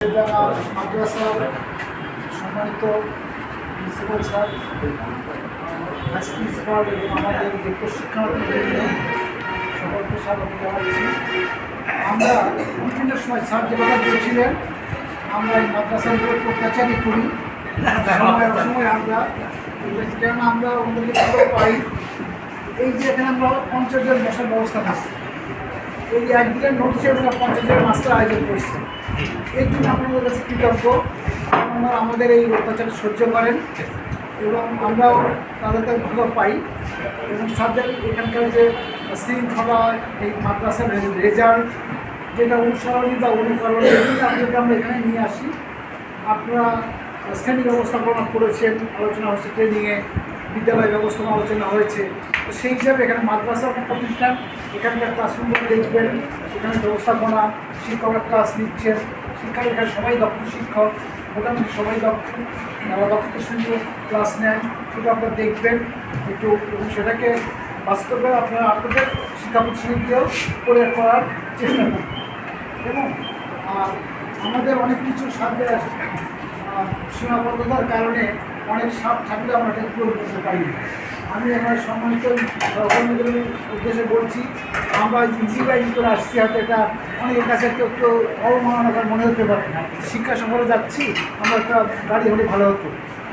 মাদ্রাসার সম্মানিত principal sir vice principal এবং আমাদের যে প্রশিক্ষণার্থী বৃন্দ, সকলকে স্বাগত জানাচ্ছি আমরা বিভিন্ন সময় স্যার যে কথা বলছিলেন আমরা এই মাদ্রাসার উপর করি সময় আমরা কেন আমরা ভালো পাই এই যে এখানে আমরা পঞ্চাশ বসার ব্যবস্থা করছি এই একদিনের নোটিশে ওরা পঞ্চাশ জন মাস্টার আয়োজন করছে। এর জন্য আপনাদের কাছে কৃতজ্ঞ। আপনারা আমাদের এই অত্যাচার সহ্য করেন এবং আমরাও তাদেরকে ভালো পাই এবং স্যারদের এখানকার যে শৃঙ্খলা, এই মাদ্রাসার রেজাল্ট যেটা অনুসরণী বা অনুকরণ আপনাদেরকে আমরা এখানে নিয়ে আসি। আপনারা শ্রেণি ব্যবস্থাপনা করেছেন, আলোচনা হচ্ছে ট্রেনিংয়ে বিদ্যালয় ব্যবস্থাপনা আলোচনা হয়েছে। তো সেই হিসাবে এখানে মাদ্রাসা প্রতিষ্ঠান, এখানকার ক্লাসরুমগুলো দেখবেন, সেখানে ব্যবস্থাপনা, শিক্ষকরা ক্লাস নিচ্ছেন শিক্ষক এখানে সবাই দক্ষ শিক্ষক, মোটামুটি সবাই দক্ষ। দক্ষতার সঙ্গে ক্লাস নেন, সেটা আপনারা দেখবেন। একটু এবং সেটাকে বাস্তবে আপনারা আপনাদের শিক্ষা প্রতিষ্ঠানে দিয়েও করে করার চেষ্টা করবেন। এবং আমাদের অনেক কিছু সাথে সীমাবদ্ধতার কারণে অনেক সাপ থাকলে আমরা এটা পূরণ করতে পারি। না। আমি আমার সম্মানিত সহকর্মীদের উদ্দেশ্যে বলছি, আমরা ইজি করে আসছি, হয়তো এটা অনেকের কাছে একটু একটু অবমাননাকার মনে হতে পারে শিক্ষা সফরে যাচ্ছি, আমরা একটা গাড়ি হলে ভালো হতো।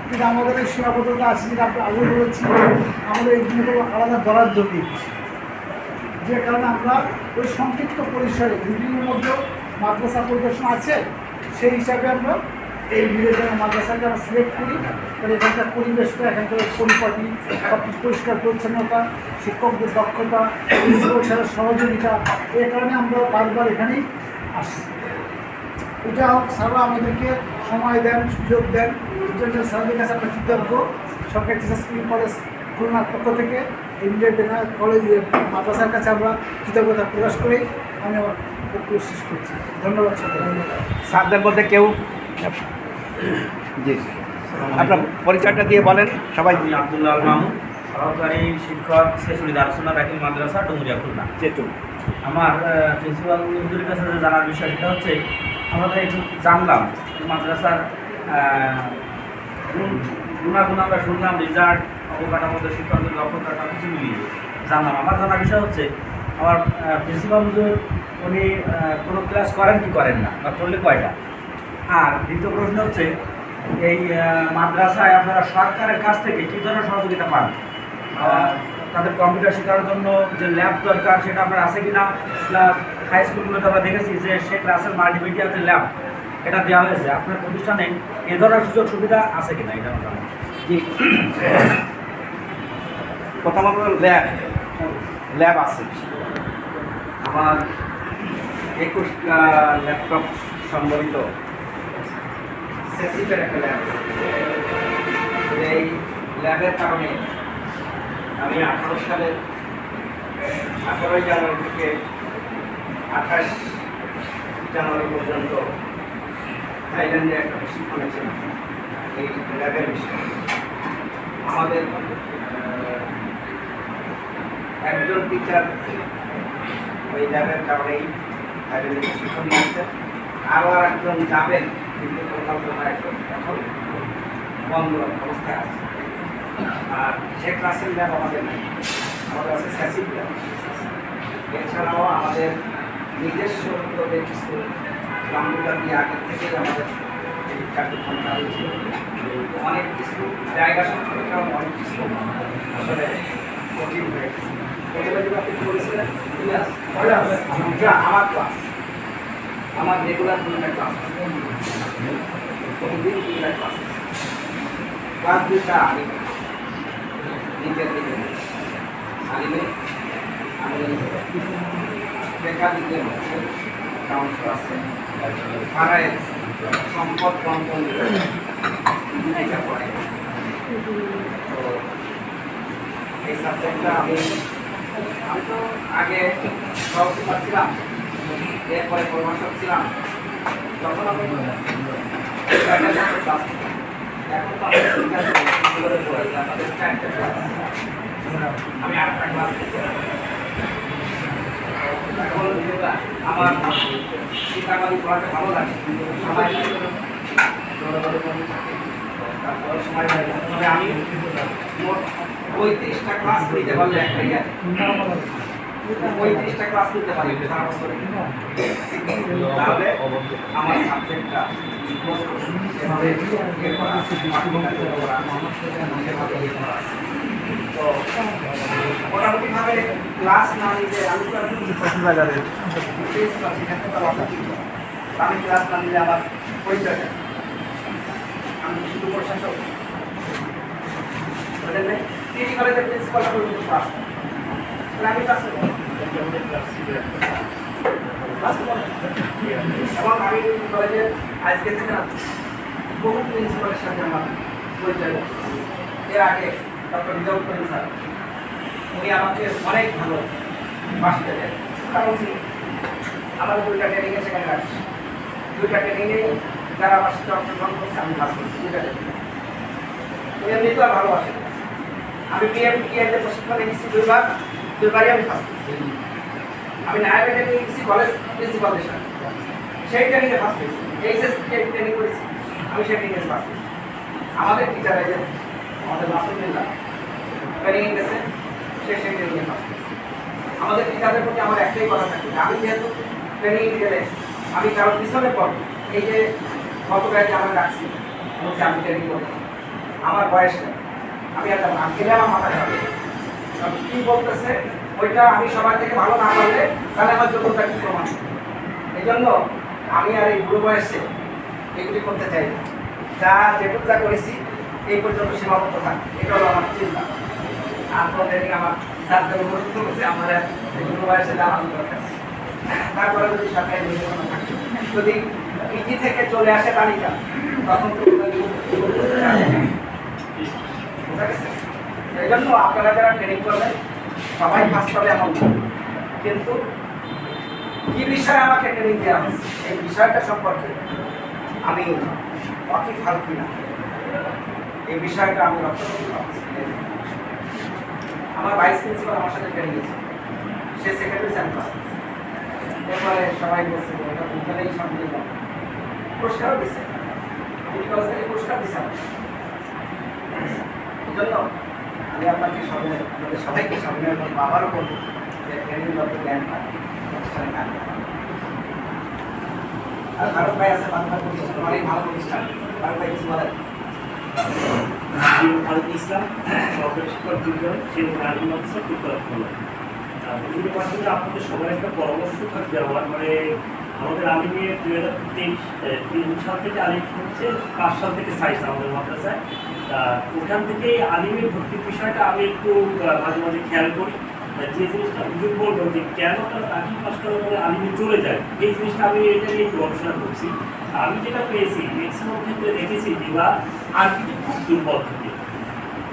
কিন্তু আমাদের এই সীমাবদ্ধতা আছে যেটা আমরা আগে বলেছি, আমাদের এই জিনিসগুলো আলাদা বরাদ্দ দিয়েছি। যে কারণে আমরা ওই সংক্ষিপ্ত পরিসরে মিটিংয়ের মধ্যেও মাদ্রাসা পরিদর্শন আছে, সেই হিসাবে আমরা এই বিবেচনা মাদ্রাসাকে আমরা সিলেক্ট করি। তাহলে এখানকার পরিবেশটা, এখানকার পরিপাটি সব কিছু পরিষ্কার পরিচ্ছন্নতা, শিক্ষকদের দক্ষতা প্রিন্সিপাল সহযোগিতা এই কারণে আমরা বারবার এখানেই আসি এটা হোক, স্যাররা আমাদেরকে সময় দেন, সুযোগ দেন। জন্য স্যারদের কাছে আমরা কৃতজ্ঞ। সরকারি টিচার্স কলেজ খুলনার পক্ষ থেকে, ইন্ডিয়ান কলেজ মাদ্রাসার কাছে আমরা কৃতজ্ঞতা প্রকাশ করি। আমি আমার শেষ করছি। ধন্যবাদ সকলকে স্যারদের মধ্যে কেউ জি। আপনার পরিচয়টা দিয়ে বলেন সবাই। আব্দুল্লাহ মামুন সহকারী শিক্ষক শেষুলি দারসুল্লাহ রাকিব মাদ্রাসা ডুমুরিয়া খুলনা। যেটু আমার প্রিন্সিপাল হুজুরের কাছে যে জানার বিষয় সেটা হচ্ছে আমরা একটু জানলাম মাদ্রাসার গুণাগুণ আমরা শুনলাম রেজাল্ট অবকাঠামোতে শিক্ষকদের দক্ষতা সব কিছু মিলিয়ে। জানলাম। আমার জানার বিষয় হচ্ছে আমার প্রিন্সিপাল হুজুর উনি কোনো ক্লাস করেন কি করেন না বা করলে কয়টা? আর দ্বিতীয় প্রশ্ন হচ্ছে, এই মাদ্রাসায় আপনারা সরকারের কাছ থেকে কী ধরনের সহযোগিতা পান? তাদের কম্পিউটার শেখার জন্য যে ল্যাব দরকার, সেটা আপনার আছে কিনা? প্লাস হাই স্কুলগুলোতে আমরা দেখেছি যে শেখ রাসেল মাল্টিমিডিয়া যে ল্যাব এটা দেওয়া হয়েছে। আপনার প্রতিষ্ঠানে এ ধরনের সুযোগ সুবিধা আছে এটা আমার জানা। নেই। জি। প্রথমত ল্যাব ল্যাব আছে। আমার একুশ ল্যাপটপ সম্বলিত সেসিপের একটা ল্যাব এই ল্যাবের কারণে আমি আঠারো সালের, আঠারোই জানুয়ারি থেকে আঠাশ জানুয়ারি পর্যন্ত থাইল্যান্ডে একটা প্রশিক্ষণে ছিলাম এই ল্যাবের বিষয়ে। আমাদের একজন টিচার ওই ল্যাবের কারণেই থাইল্যান্ডে প্রশিক্ষণ নিয়েছে। আরও আর একজন যাবেন কিন্তু পরিকল্পনা এখন এখন বন্ধ অবস্থায় আছে। আর শেখ রাসেল ল্যাব আমাদের নাই আমাদের আছে স্যাসিভ ল্যাব এছাড়াও আমাদের নিজস্ব কিছু কম্পিউটার দিয়ে আগের থেকেই আমাদের এই কার্যক্রম চালু অনেক কিছু জায়গা সম্পর্কে অনেক কিছু আসলে কঠিন হয়ে গেছে। প্রথমে যেটা আপনি বলেছিলেন আমার ক্লাস আমার রেগুলার দুইটা ক্লাস প্রতিদিন দুইটা ক্লাস ক্লাস দুইটা আলিমে নিজের দিকে আলিমে আমি বেকার দিকে কাউন্সিল আছে। পাড়ায় সম্পদ বন্টন এটা পড়ে তো এই সাবজেক্টটা আমি আমি তো আগে সব ছিলাম এরপরে পরামর্শক ছিলাম তখন আমি এখন তো। আমি আটটা ক্লাস আমার সীতাকালী পড়াতে ভালো লাগে লাগে। তারপরে সময় লাগে আমি মোট পঁয়ত্রিশটা ক্লাস নিতে পারলে একটা ইয়ার পঁয়ত্রিশটা ক্লাস নিতে পারি সারা বছরে তাহলে আমার সাবজেক্টটা ইয়ে করা। তো মোটামুটিভাবে ক্লাস না নিলে আমি তো আমি ক্লাস না নিলে আমার পরিচয়। আমি শুধু প্রশাসক? তিনি কলেজের প্রিন্সিপাল আমি ক্লাস। আমি আজকে আমার অনেক ভালো বাসতে আমার দুইটা ট্রেনিংয়ে সেখানে দুইটা ট্রেনিংয়ে যারা আমার সাথে অংশগ্রহণ করছে আমি এমনিতেও আর ভালোবাসেন আমি পিএম পিএমদের প্রশিক্ষণে গেছি দুইবার। দুইবারই আমি ফার্স্ট আমি নায়াবে ট্রেনিং গেছি কলেজ প্রিন্সিপালদের সাথে। সেই ট্রেনিংয়ে ফার্স্ট হয়েছি। এইচএস ট্রেনিং করেছি। আমি সেই ট্রেনিংয়ে ফার্স্ট হয়েছি। আমাদের টিচার যে আমাদের মাসুদুল্লাহ ট্রেনিংয়ে গেছে, সে সেই ট্রেনিংয়ে ফার্স্ট আমাদের টিচারদের প্রতি আমার একটাই কথা থাকে, আমি যেহেতু ট্রেনিং গেলে, আমি কারোর পিছনে পড়ব এই যে গতকাল যে আমরা রাখছি বলছি আমি ট্রেনিং করব। আমার বয়স আমি একটা নাম গেলে আমার মাথা যাবে। কি বলতেছে ওইটা আমি সবার থেকে ভালো না পারলে তাহলে আমার যোগ্যতা কি প্রমাণ? এই জন্য আমি আর এই বুড়ো বয়সে এগুলি করতে চাই যা যেটুকু যা করেছি এই পর্যন্ত সীমাবদ্ধ থাক। এটা হলো আমার চিন্তা। আর কোনো আমার জন্য প্রস্তুত করছে আমার এই বুড়ো বয়সে জানানো দরকার তারপরে যদি সরকারি যদি পিজি থেকে চলে আসে তালিকা তখন তো বোঝা গেছে? এই জন্য আপনারা যারা ট্রেনিং করবেন, সবাই ফার্স্ট হবে এমন কিন্তু কি বিষয়ে আমাকে ট্রেনিং দেওয়া হয়েছে? এই বিষয়টা সম্পর্কে আমি অতি ফালতু না। এই বিষয়টা আমি রক্ত করতে আমার ভাইস প্রিন্সিপাল আমার সাথে ট্রেনিং গেছে সে সেক্রেটারি স্যাম্পাস এরপরে সবাই বলছে ওটা দুজনেই সম্মিলিত পুরস্কারও দিচ্ছে পুরস্কার দিচ্ছে। জন্য আমি আপনাকে সবাই আপনাদের সবাইকে সামনে আবারও বলব যে ট্রেনিংগত জ্ঞান পান প্রতিষ্ঠানে কাজ আর ভাই আছে বাংলা প্রতিষ্ঠান অনেক ভালো প্রতিষ্ঠান। ভাই কিছু বলেন। ইসলাম শিক্ষক সেই আলিম অফিসার বিদ্যালয় বিভিন্ন আপনাদের সবার একটা পরামর্শ থাকবে আমার মানে আমাদের আলিমে দুই হাজার তেইশ সাল থেকে আলিম হচ্ছে, পাঁচ সাল থেকে সাইজ আমাদের মাদ্রাসায়। ওখান থেকে আলিমের ভর্তির বিষয়টা আমি একটু মাঝে মাঝে খেয়াল করি। যে জিনিসটা হুজুর বলব যে কেন তার পাশ করার পরে আলিমে চলে যায়, এই জিনিসটা আমি এটা নিয়ে একটু গবেষণা করছি। আমি যেটা পেয়েছি ম্যাক্সিমাম ক্ষেত্রে দেখেছি যে বা আর্কিতে খুব দুর্বল থাকে।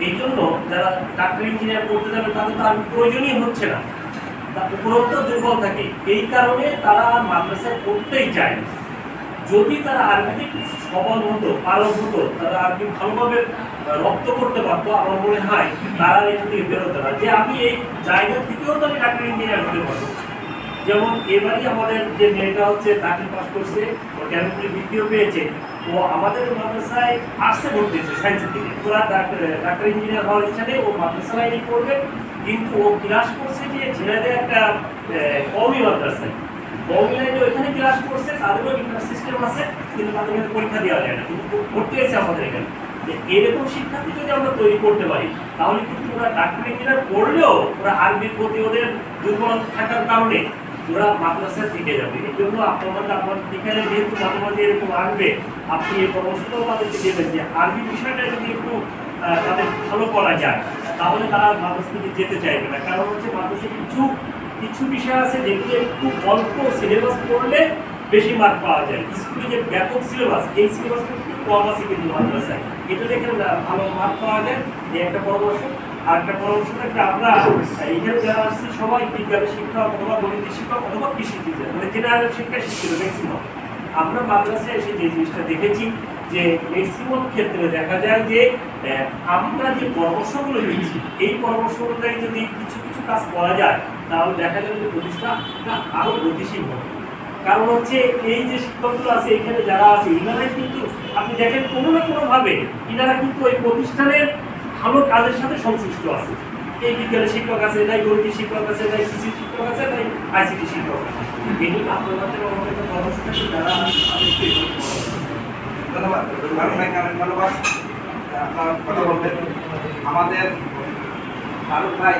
এই জন্য যারা ডাক্তার ইঞ্জিনিয়ার করতে যাবে, তাদের তো আর প্রয়োজনই হচ্ছে না। তার উপরন্ত দুর্বল থাকে। এই কারণে তারা মাদ্রাসায় পড়তেই চায়। যদি তারা আরবিতে সবল হতো পালন হতো তারা আর কি ভালোভাবে রপ্ত করতে পারতো, আমার মনে হয়, তারা এখান থেকে বেরোতে না যে আমি এই জায়গা থেকেও তো আমি ডাক্তার ইঞ্জিনিয়ার হতে পারব। যেমন এবারই আমাদের যে মেয়েটা হচ্ছে দাখিল পাস করছে, ও ক্যারেক্টারি বৃত্তিও পেয়েছে, ও আমাদের মাদ্রাসায় আর্টসে ভর্তি হয়েছে সায়েন্সের দিকে পুরা ডাক্তার ইঞ্জিনিয়ার হওয়ার ইচ্ছা নেই, ও মাদ্রাসা করবে কিন্তু ও ক্লাস করছে যে ছেলেদের একটা কমই মাদ্রাসায়। কমই লাইনে ওইখানে ক্লাস করছে, তাদেরও ইন্টার সিস্টেম আছে, কিন্তু তাদের এখানে পরীক্ষা দেওয়া যায় না। কিন্তু ভর্তি হয়েছে আমাদের এখানে। যে এরকম শিক্ষার্থী যদি আমরা তৈরি করতে পারি, তাহলে কিন্তু ওরা ডাক্তার ইঞ্জিনিয়ার পড়লেও ওরা আরবির প্রতি ওদের দুর্বলতা থাকার কারণে ওরা মাদ্রাসায় থেকে যাবে। এই জন্য আপনার আপনার এখানে যেহেতু মাঝে মাঝে এরকম আসবে, আপনি এই পরামর্শটাও তাদেরকে দেবেন যে আরবি বিষয়টা যদি একটু তাদের ভালো করা যায়, তাহলে তারা মাদ্রাসা থেকে যেতে চাইবে না। কারণ হচ্ছে মাদ্রাসা কিছু কিছু বিষয় আছে যেগুলো একটু অল্প সিলেবাস পড়লে বেশি মার্ক পাওয়া যায়। স্কুলে যে ব্যাপক সিলেবাস এই সিলেবাসটা একটু কম আছে কিন্তু মাদ্রাসায়। এটা দেখে ভালো মার্ক পাওয়া যায়। এই একটা পরামর্শ। আর একটা পরামর্শ থাকবে আমরা এখানে যারা আসছি সবাই বিজ্ঞানের শিক্ষক অথবা গণিতের শিক্ষক অথবা কৃষি টিচার মানে জেনারেল শিক্ষা শিক্ষিত ম্যাক্সিমাম আমরা মাদ্রাসায় এসে যে জিনিসটা দেখেছি যে ম্যাক্সিমাম ক্ষেত্রে দেখা যায় যে আমরা যে পরামর্শগুলো দিচ্ছি, এই পরামর্শ অনুযায়ী যদি কিছু কিছু কাজ করা যায় তাহলে দেখা যাবে যে প্রতিষ্ঠানটা আরও গতিশীল হবে। কারণ হচ্ছে এই যে শিক্ষকগুলো আছে, এখানে যারা আছে ইনারা কিন্তু আপনি দেখেন কোনো না কোনোভাবে ইনারা কিন্তু ওই প্রতিষ্ঠানের ভালো কাজের সাথে সংশ্লিষ্ট আছে। এই বিজ্ঞানের শিক্ষক আছে নাই গণিত শিক্ষক আছে নাই সিসি শিক্ষক আছে নাই আইসিটি শিক্ষক আছে। এই আপনার কাছে আমাদের যারা ধন্যবাদ। ধন্যবাদ। আপনার কথা বলবেন আমাদের ফারুক ভাই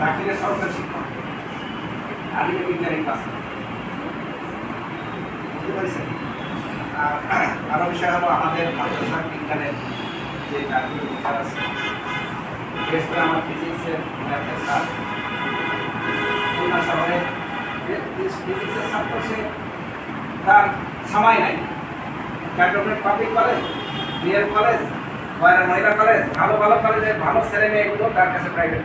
দাখিলের সরকারি শিক্ষক আলিমের বিজ্ঞানী ক্লাস বুঝতে পারছেন আর বিষয় হলো আমাদের মাদ্রাসা বিজ্ঞানের যে আছে বিশেষ করে আমার ফিজিক্সের স্যার তার সময় নাই cantonment public college BL college মহিলা কলেজ ভালো ভালো কলেজের ভালো ছেলে মেয়েগুলো তার কাছে প্রাইভেট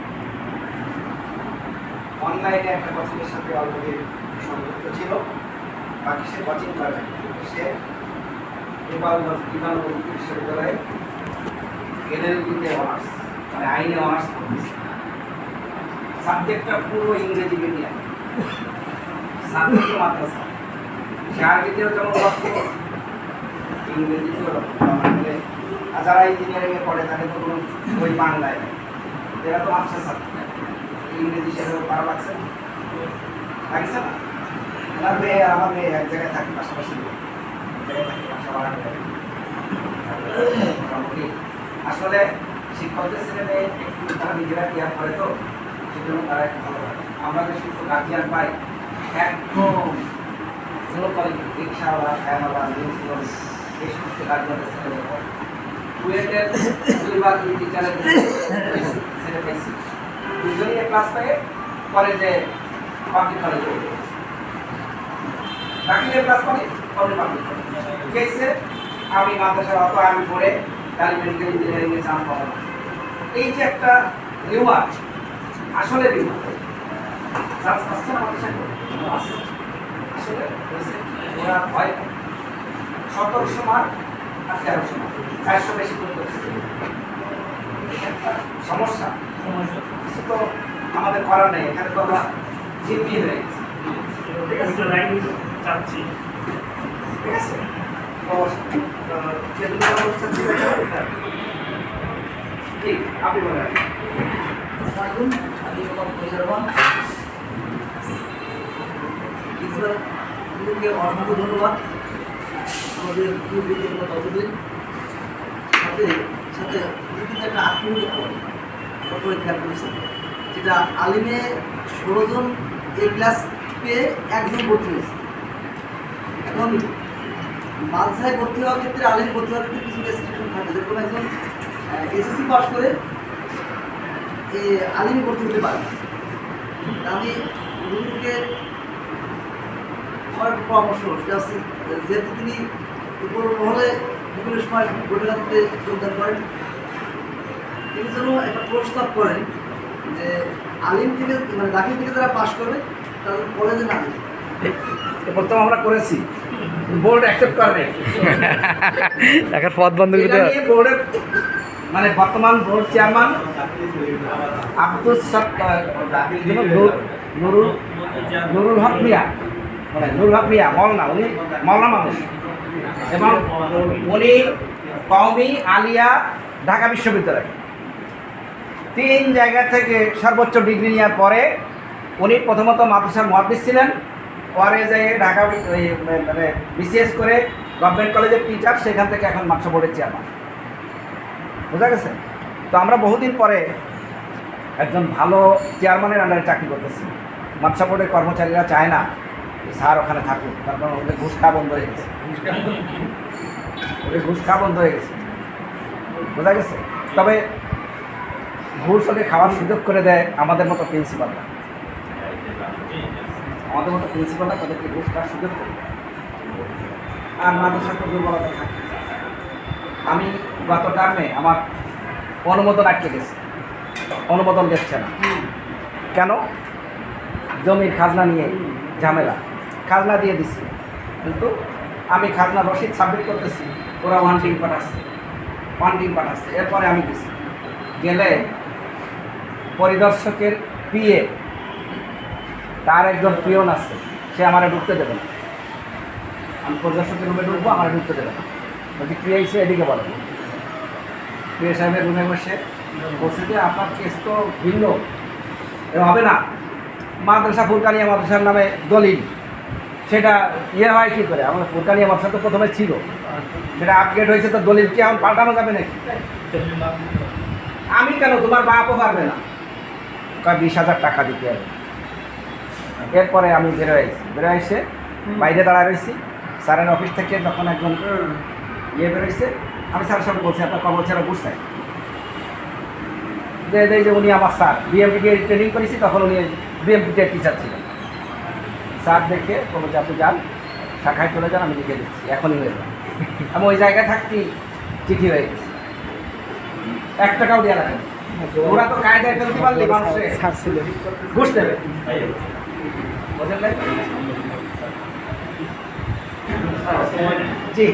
অনলাইনে একটা কোচিংয়ের সাথে অলরেডি সংযুক্ত ছিল। বাকি সে কোচিং করে সে গোপালগঞ্জ বিমানবন্দর বিশ্ববিদ্যালয়ে এলএলবিতে অনার্স মানে আইনে অনার্স করতেছে সাবজেক্টটা পুরো ইংরেজি মিডিয়াম সাবজেক্ট মাদ্রাসা। সে আরবিতেও যেমন দক্ষ ইংরেজিতেও দক্ষ মানে যারা ইঞ্জিনিয়ারিংয়ে পড়ে, তাদের তো কোনো বই বাংলায় এরা তো মাস্টার সাবজেক্ট ইংরেজি সেভাবে পারা লাগছে। লাগছে না আমার মেয়ে, আমার এক জায়গায় থাকি, পাশাপাশি আসলে শিক্ষকদের ছেলে একটু তারা নিজেরা কেয়ার করে তো, সেজন্য তারা একটু ভালো আমরা যে সমস্ত গার্জিয়ান পাই, একদম ভালো করে রিক্সাওয়ালা ভ্যানওয়ালা নিউজওয়ালা এই সমস্ত গার্জিয়ানদের ছেলে মেয়ে পড়ে কুয়েটের দুইবার দুই টিচারের ছেলে পেয়েছি দুজনই ক্লাস পেয়ে কলেজে পাবলিক কলেজে দাখিলে ক্লাস করে কলেজ পাবলিক কেসে আমি মাদ্রাসার অত আমি পড়ে গাড়ি মেডিকেল ইঞ্জিনিয়ারিং চান্স পাবো এই যে একটা রিউমার আসলে রিউমার চান্স পাচ্ছে না আসছে। আসলে হয়েছে, ওরা ভয় সতেরোশো মার্ক আর তেরোশো মার্ক চারশো বেশি করে করছে। এটা একটা সমস্যা। কিছু তো আমাদের করার নেই এখানে তো আমরা জিম্মি হয়ে গেছি। ঠিক আছে চাচ্ছি। ঠিক আছে? আপনি ইসলামকে অসংখ্য ধন্যবাদ। আমাদের ততদিন সাথে সাথে একটা আত্মীয় করে খেয়াল করেছে। যেটা আলিমে ষোলো জন এ ক্লাস পেয়ে একজন ভর্তি হয়েছে। এখন মাদ্রাসায় ভর্তি হওয়ার ক্ষেত্রে, আলিম ভর্তি হওয়ার ক্ষেত্রে কিছু রেস্ট্রিকশন থাকে। যেরকম একজন এসএসসি পাস করে এ আলিমি ভর্তি হতে পারে আমি রুমকে আমার পরামর্শ, সেটা হচ্ছে, যেহেতু তিনি উপর মহলে বিভিন্ন সময় বৈঠকাতে যোগদান করেন তিনি যেন একটা প্রস্তাব করেন যে আলিম থেকে মানে দাখিল থেকে যারা পাশ করবে তাদের কলেজে না। প্রথম আমরা করেছি। বোর্ড অ্যাকসেপ্ট করে নাই। এখন পথ বন্ধ এটা বোর্ডের মানে বর্তমান বোর্ড চেয়ারম্যান আব্দুল সত্তার নুরুল নুরুল হক মিয়া। মানে নুরুল হক মিয়া মলনা উনি মলনা মানুষ। এবং উনি কওমি আলিয়া ঢাকা বিশ্ববিদ্যালয়। তিন জায়গা থেকে সর্বোচ্চ ডিগ্রি নেওয়ার পরে উনি প্রথমত মাদ্রাসার মহাদিস ছিলেন। পরে যে ঢাকা মানে বিসিএস করে গভর্নমেন্ট কলেজের টিচার সেখান থেকে এখন মাদ্রাসা বোর্ডের চেয়ারম্যান বোঝা গেছে? তো আমরা বহুদিন পরে একজন ভালো চেয়ারম্যানের আন্ডারে চাকরি করতেছি। মাদ্রাসা বোর্ডের কর্মচারীরা চায় না স্যার ওখানে থাকুক। তারপর ওদের ঘুষ খাওয়া বন্ধ হয়ে গেছে। ওদের ঘুষ খাওয়া বন্ধ হয়ে গেছে। বোঝা গেছে? তবে ওকে খাওয়ার সুযোগ করে দেয় আমাদের মতো প্রিন্সিপালরা। আমাদের মতো প্রিন্সিপালরা তাদেরকে ঘুষ খাওয়ার সুযোগ করে। আর তো দুর্বলতা থাকে। আমি গত টার্মে আমার অনুমোদন আটকে গেছে। অনুমোদন দিচ্ছে না। কেন? জমির খাজনা নিয়ে ঝামেলা। খাজনা দিয়ে দিছি। কিন্তু আমি খাজনা রসিদ সাবমিট করতেছি। ওরা ওয়ান পাঠাচ্ছে। ওয়ান পাঠাচ্ছে। এরপরে আমি গেছি গেলে পরিদর্শকের পিএ, তার একজন পিয়ন আছে, সে আমারে ঢুকতে দেবে না। আমি পরিদর্শকের রুমে ঢুকবো, আমার ঢুকতে দেবে না। বলছি প্রিয়া এসে এদিকে বলো প্রিয়া সাহেবের রুমে বসে বলছে যে, আপনার কেস তো ভিন্ন। হবে না। মাদ্রাসা ফুলকানিয়া মাদ্রাসার নামে দলিল। সেটা ইয়ে হয় কী করে? আমার ফুলকানিয়া মাদ্রাসা তো প্রথমে ছিল। সেটা আপগ্রেড হয়েছে তো দলিল কি এখন পাল্টানো যাবে নাকি? আমি কেন, তোমার বাপও পারবে না। কয় বিশ হাজার টাকা দিতে হবে। এরপরে আমি বেরো আইছি। বেরো এসে বাইরে দাঁড়ায় রয়েছি। স্যারের অফিস থেকে যখন একজন ইয়ে বেরোইছে আমি স্যারের সঙ্গে বলছি আপনার কর্মচারীরা বুঝছেন যে এই যে উনি আমার স্যার। বিএমপিটি ট্রেনিং করেছি তখন উনি বিএমপিটির টিচার ছিলেন স্যার দেখে কোনো যে আপনি যান শাখায় চলে যান আমি লিখে দিচ্ছি। এখনই হয়ে যান আমি ওই জায়গায় থাকতে চিঠি হয়ে গেছি। এক টাকাও দেওয়া লাগে। ওরা তো কায়দায় ফেলতে পারলে মানুষে? ছাড়ছিল। ঘুষ দেবে জি।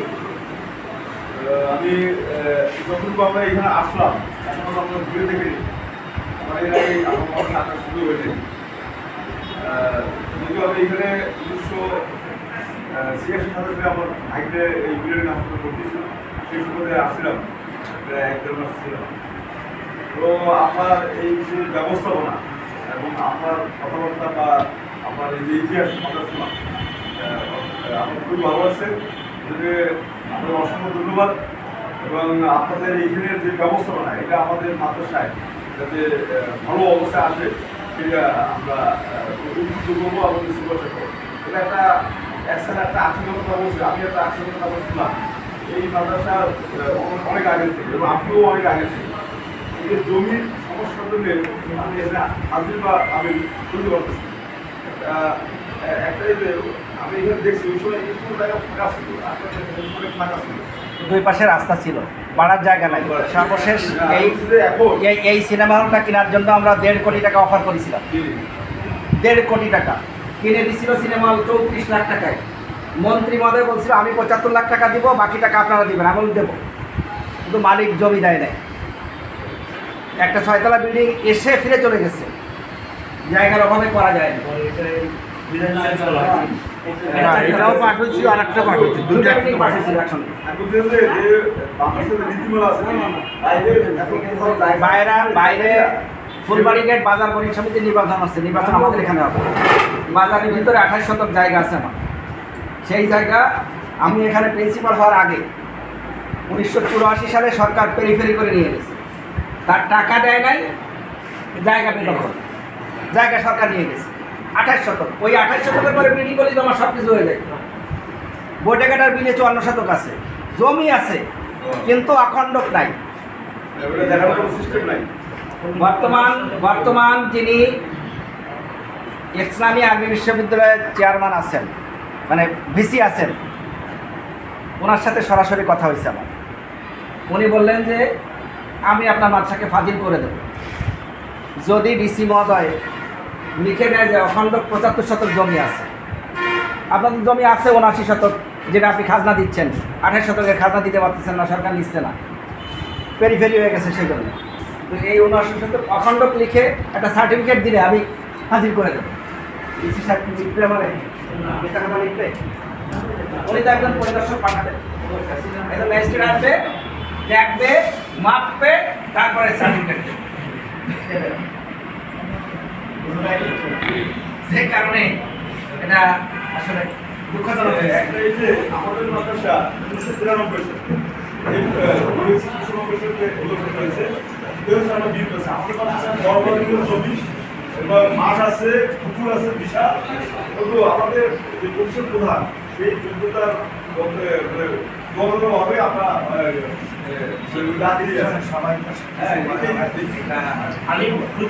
আমি আহ, যখন আমরা এখানে আসলাম এখন আমরা ঘুরে দেখে আমার এর আগে আমার শুরু হয়েছে যদিও আমি এখানে উনিশশো ছিয়াশি সালে আমার ভাইকে এই বিলের ভর্তি ছিল সেই সুবাদে আসছিলাম। প্রায় এক দেড় মাস ছিলাম। তো আপনার এই যে ব্যবস্থাপনা এবং আপনার কথাবার্তা বা আপনার এই যে ইতিহাস আমরা শুনলাম আমার খুবই ভালো লাগছে। যে আপনার অসংখ্য ধন্যবাদ। এবং আপনাদের এইখানের যে ব্যবস্থাপনা, এটা আমাদের মাদ্রাসায় যাতে ভালো অবস্থায় আসে, সেটা আমরা উদ্বুদ্ধ করব আমাদের সুপারশা করব। এটা একটা একসাথে একটা আর্থিকতা বলছে আমি একটা আর্থিকতা বলছিলাম এই মাদ্রাসা অনেক আগে থেকে, এবং আপনিও অনেক আগে থেকে। এই যে জমির সমস্যার জন্য আমি এটা হাজির বা আমি পারতেছি আহ, একটা এই যে আমি এখানে দেখছি ওই সময় জায়গা ফাঁকা ছিল ফাঁকা ছিল। দুই পাশে রাস্তা ছিল বাড়ার জায়গা নাই। সর্বশেষ এই এখন এই এই সিনেমা হলটা কেনার জন্য আমরা দেড় কোটি টাকা অফার করেছিলাম। দেড় কোটি টাকা। কিনে দিছিল সিনেমা হল চৌত্রিশ লাখ টাকায়। মন্ত্রী মহোদয় বলছিল আমি পঁচাত্তর লাখ টাকা দিব বাকি টাকা আপনারা দিবেন আমি দেবো। কিন্তু মালিক জমি দেয় নাই। একটা ছয়তলা বিল্ডিং এসে ফিরে চলে গেছে। জায়গার অভাবে করা যায় না এটাও আর একটা একটা একসঙ্গে। বাইরে বাইরে ফুলবাড়ি গেট বাজার বণিক সমিতির নির্বাচন আছে নির্বাচন আমাদের এখানে হবে। বাজারের ভিতরে আঠাশ শতক জায়গা আছে আমার। সেই জায়গা আমি এখানে প্রিন্সিপাল হওয়ার আগে উনিশশো চুরাশি সালে সরকার পেরিফেরি করে নিয়ে গেছে। তার টাকা দেয় নাই, জায়গা বেদখল জায়গা সরকার নিয়ে গেছে। আঠাশ শতক। ওই আঠাশ শতকের পরে বিল্ডিং করলে আমার সব কিছু হয়ে যায়। বৈটাকাটার বিলে চুয়ান্ন শতক আছে। জমি আছে, কিন্তু অখণ্ডক নাই। বর্তমান বর্তমান যিনি ইসলামী আর্মি বিশ্ববিদ্যালয়ের চেয়ারম্যান আছেন মানে ভিসি আছেন, ওনার সাথে সরাসরি কথা হয়েছে আমার। উনি বললেন যে আমি আপনার মাদ্রাসাকে ফাজিল করে দেব। যদি ডিসি মহোদয় লিখে দেয় যে অখণ্ড পঁচাত্তর শতক জমি আছে আপনাদের জমি আছে উনআশি শতক, যেটা আপনি খাজনা দিচ্ছেন, আঠাশ শতকের খাজনা দিতে পারতেছেন না, সরকার নিচ্ছে না। পেরিফেরি হয়ে গেছে সেই জন্য। তো এই উনআশি শতক অখণ্ড লিখে একটা সার্টিফিকেট দিলে আমি হাজির করে দেবো। ডিসি সাহেব লিখবে আমার? লিখবে? উনি তো একজন পরিদর্শক পাঠাবেন। একজন ম্যাজিস্ট্রেট আসবে, দেখবে মাপবে, তারপরে সার্টিফিকেট সেই কারণে এটা আসলে আমাদের মাদ্রাসা এবং মাঠ আছে, পুকুর আছে, বিশাল। কিন্তু আমাদের যে প্রধান, সেই যোগ্যতার গভর্নর হবে আমরা তো হ্যাঁ, এটাই- আমি